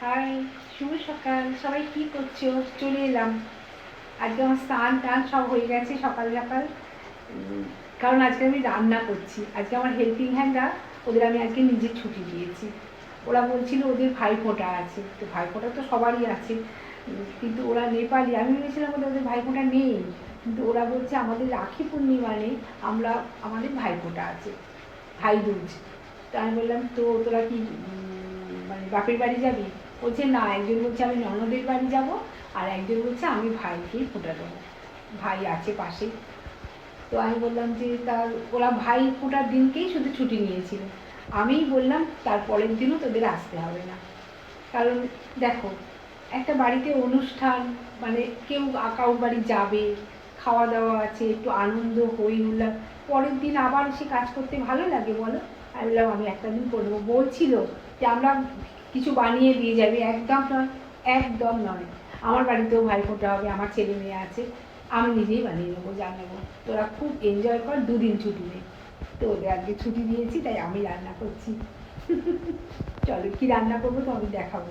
High, শুভ সকাল। সবাই কি করছ? চলে এলাম। আজকে আমার স্নান টান সব হয়ে গেছে সকাল সকাল। কারণ আজকে আমি রান্না করছি। আজকে আমার হেল্পিং হ্যান্ডরা ওদের আমি আজকে নিজে ছুটি দিয়েছি। ওরা বলছিল ওদের ভাইফোঁটা আছে। তো ভাইফোঁটা তো সবারই আছে। কিন্তু ওরা নেপালি। আমি ভেবেছিলাম ওদের ভাইফোঁটা নেই। কিন্তু ওরা বলছে, আমাদের রাখি পূর্ণিমা নেই। আমরা, আমাদের ভাইফোঁটা আছে। ভাই দুজ তো আমি বললাম, তো তোরা কি মানে বাপের বাড়ি যাবি? বলছে না, একজন বলছে আমি ননদের বাড়ি যাব আর একজন বলছে আমি ভাইকেই ফোটা দেবো। ভাই আছে পাশেই তো আমি বললাম যে তার ওরা ভাই ফোটার দিনকেই শুধু ছুটি নিয়েছিল। আমিই বললাম, তার পরের দিনও তোদের আসতে হবে না। কারণ দেখো, একটা বাড়িতে অনুষ্ঠান মানে কেউ কাউর বাড়ি যাবে খাওয়া দাওয়া আছে, একটু আনন্দ হই হুল্লার পরের দিন আবার সে কাজ করতে ভালো লাগে, বলো? আমি বললাম, আমি একটা দিন করব। বলছিল যে, আমরা কিছু বানিয়ে দিয়ে যাবে। একদম নয় একদম নয়। আমার বাড়িতেও ভাই ফোটা হবে, আমার ছেলে মেয়ে আছে, আমি নিজেই বানিয়ে নেব যা নেব তোরা খুব এনজয় কর, দুদিন ছুটি নেই তো ওদের আজকে ছুটি দিয়েছি, তাই আমি রান্না করছি। চলো, কি রান্না করব তো আমি দেখাবো।